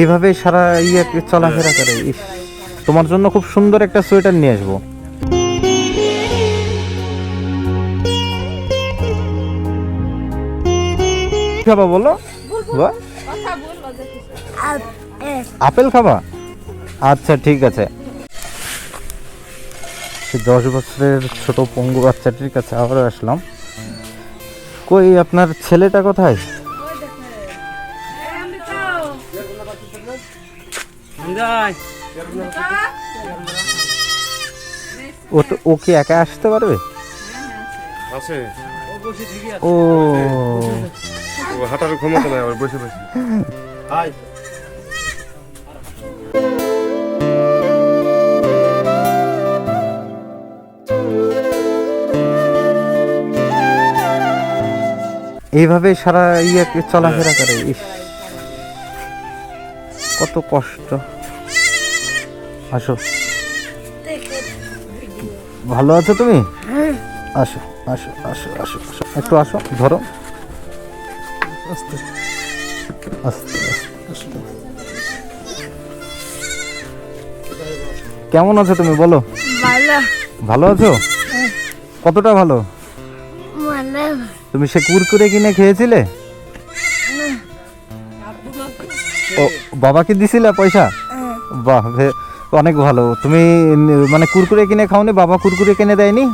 এইভাবে সারা ইয়ে চলাফেরা করে। ইস তোমার জন্য খুব সুন্দর একটা সোয়েটার নিয়ে আসব। কি খাবা বলো? আপেল খাবা? আচ্ছা ঠিক আছে। সে দশ বছরের ছোট পঙ্গু বাচ্চাটির কাছে আবারও আসলাম। কই আপনার ছেলেটা কোথায়? ও তো ও কি একা আসতে পারবে? আছে। ও হাঁটার ক্ষমতা নাই আবার বসে বসে। হাই। এইভাবে সারা ইয়ে চলাফেরা করে ইস। কত কষ্ট। আসো। ভালো আছো তুমি? আসো আসো আসো আসো আসো। একটু আসো ধরো। আস্তে আস্তে আস্তে। কেমন আছো তুমি বলো? ভালো। আছো? কতটা ভালো? তুমি সে কুরকুরে কিনে খেয়েছিলে? ও বাবাকে দিছিলে পয়সা? বাহ বে- অনেক ভালো। তুমি মানে কুরকুরে কিনে খাওনি? বাবা কুরকুরে কিনে দেয়নি?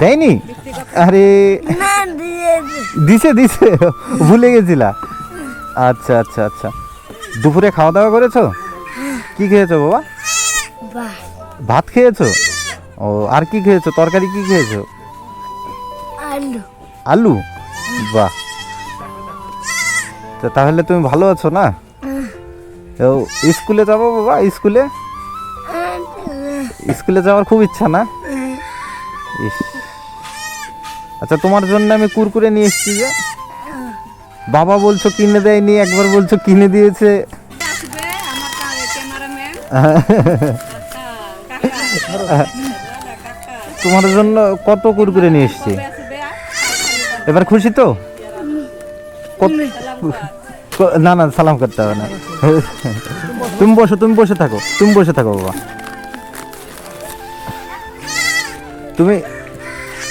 দেয়নি? আরে দিছে দিছে। ভুলে গেছিলা। আচ্ছা আচ্ছা আচ্ছা। দুপুরে খাওয়া দাওয়া করেছ? কি খেয়েছো বাবা? ভাত। খেয়েছো? ও আর কি খেয়েছো? তরকারি কি খেয়েছো? আলু। আলু? বাহ। তাহলে তুমি ভালো আছো না? স্কুলে যাব বাবা, স্কুলে? স্কুলে যাওয়ার খুব ইচ্ছা না? ইস। আচ্ছা তোমার জন্য আমি কুরকুরে নিয়ে এসেছি যে। বাবা বলছো কিনে দেয়নি, একবার বলছো কিনে দিয়েছে। তোমার জন্য কত কুরকুরে নিয়ে এসেছি? এবার খুশি তো? না না, সালাম করতে হবে না। তুমি বসো, তুমি বসে থাকো, তুমি বসে থাকো বাবা। তুমি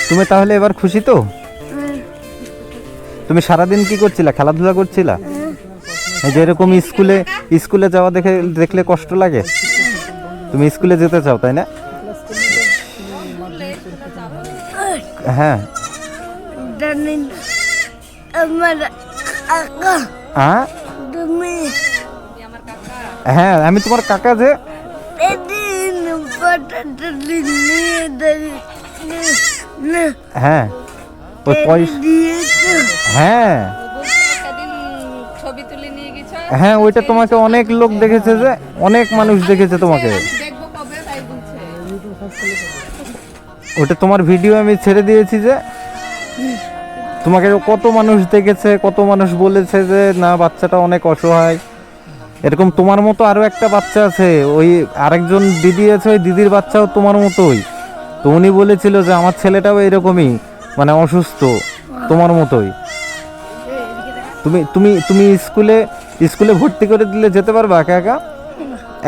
তুমি তাহলে এবার খুশি তো? তুমি সারাদিন কি করছিলা? খেলাধুলা করছিলা? এই যে এরকম স্কুলে স্কুলে যাওয়া দেখে, দেখলে কষ্ট লাগে? তুমি স্কুলে যেতে চাও, তাই না? হ্যাঁ। আমার হ্যাঁ হ্যাঁ আমি তোমার কাকা যে। হ্যাঁ ওই পয়সা হ্যাঁ। হ্যাঁ ওইটা তোমাকে অনেক লোক দেখেছে যে অনেক মানুষ দেখেছে তোমাকে। ওটা তোমার ভিডিও আমি ছেড়ে দিয়েছি যে তোমাকে কত মানুষ দেখেছে, কত মানুষ বলেছে যে, না, বাচ্চাটা অনেক অসহায়। এরকম তোমার মতো আরও একটা বাচ্চা আছে, ওই আরেকজন দিদি আছে, ওই দিদির বাচ্চাও তোমার মতোই। তো উনি বলেছিল যে, আমার ছেলেটাও এরকমই মানে অসুস্থ, তোমার মতোই। তুমি তুমি তুমি স্কুলে স্কুলে ভর্তি করে দিলে যেতে পারবে একা একা?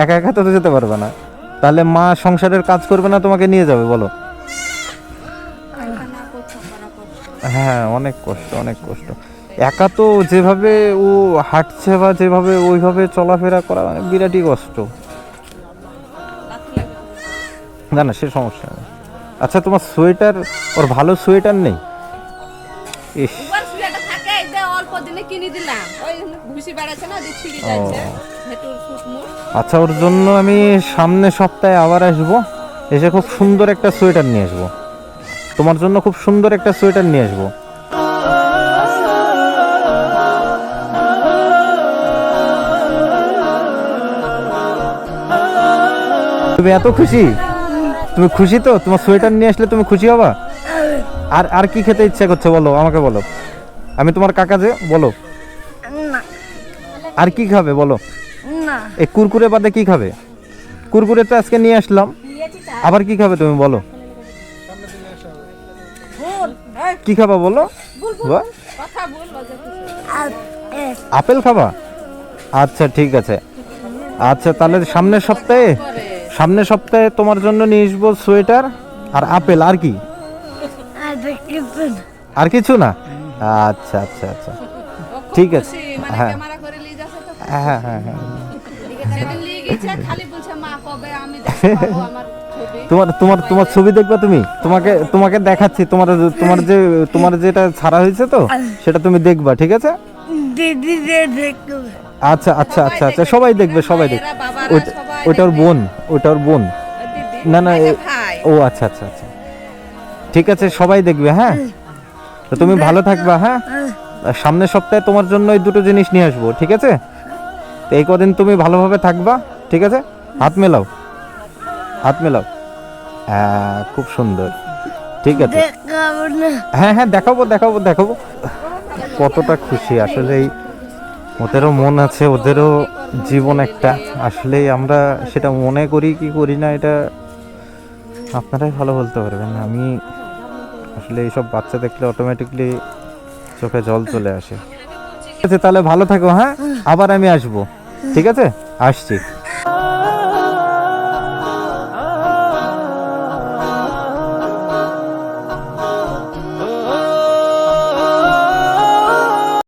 একা একা তো যেতে পারবে না। তাহলে মা সংসারের কাজ করবে না, তোমাকে নিয়ে যাবে, বলো। হ্যাঁ অনেক কষ্ট অনেক কষ্ট। একা তো যেভাবে ও হাঁটছে বা যেভাবে ওইভাবে চলাফেরা করা মানে বিরাটই কষ্ট। না না সে সমস্যা নেই। আচ্ছা তোমার সোয়েটার ওর ভালো সোয়েটার নেই? ইস। আচ্ছা ওর জন্য আমি সামনে সপ্তাহে আবার আসব এসে খুব সুন্দর একটা সোয়েটার নিয়ে আসব। তোমার জন্য খুব সুন্দর একটা সোয়েটার নিয়ে আসব। তুমি এত খুশি? তুমি খুশি তো? তোমার সোয়েটার নিয়ে আসলে তুমি খুশি হবা? আর আর কি খেতে ইচ্ছা করছে বলো আমাকে বলো। আমি তোমার কাকা যে বলো। আর কি খাবে বলো? এই কুরকুরে বাদে কি খাবে? কুরকুরে তো আজকে নিয়ে আসলাম। আবার কি খাবে তুমি বলো? কি খাবা বলো? আপেল খাবা? আচ্ছা ঠিক আছে। আচ্ছা তাহলে সামনের সপ্তাহে সামনের সপ্তাহে তোমার জন্য নিয়ে আসব সোয়েটার আর আপেল আর কি? আর কিছু না। আচ্ছা আচ্ছা আচ্ছা। ঠিক আছে। মানে হ্যাঁ। হ্যাঁ হ্যাঁ হ্যাঁ। সেদিন নিয়ে গেছে খালি বলছে মা কবে আমি দেখতে পাবো আমার ছবি তোমার তোমার তোমার ছবি দেখবা তুমি? তোমাকে তোমাকে দেখাচ্ছি। তোমার তোমার যে তোমার যেটা ছাড়া হয়েছে তো সেটা তুমি দেখবা ঠিক আছে? দেখবে। আচ্ছা আচ্ছা আচ্ছা আচ্ছা সবাই দেখবে সবাই দেখবে। সবাই ওইটা ওর বোন ওইটা ওর বোন না না আচ্ছা, ও আচ্ছা আচ্ছা আচ্ছা। ঠিক আছে সবাই দেখবে হ্যাঁ? তো তুমি ভালো থাকবা হ্যাঁ? আর সামনের সপ্তাহে তোমার জন্য এই দুটো জিনিস নিয়ে আসব ঠিক আছে? তো এই কদিন তুমি ভালোভাবে থাকবা ঠিক আছে? হাত মেলাও। হাত মেলাও। হ্যাঁ খুব সুন্দর। ঠিক আছে। হ্যাঁ হ্যাঁ দেখাবো দেখাবো দেখাবো। কতটা খুশি। আসলে ওদেরও মন আছে ওদেরও জীবন একটা। আসলে আমরা সেটা মনে করি কি করি না এটা আপনারাই ভালো বলতে পারবেন। আমি আসলে এইসব বাচ্চা দেখলে অটোমেটিকলি চোখে জল চলে আসে। ঠিক আছে তাহলে ভালো থাকো হ্যাঁ? আবার আমি আসব। ঠিক আছে? আসছি।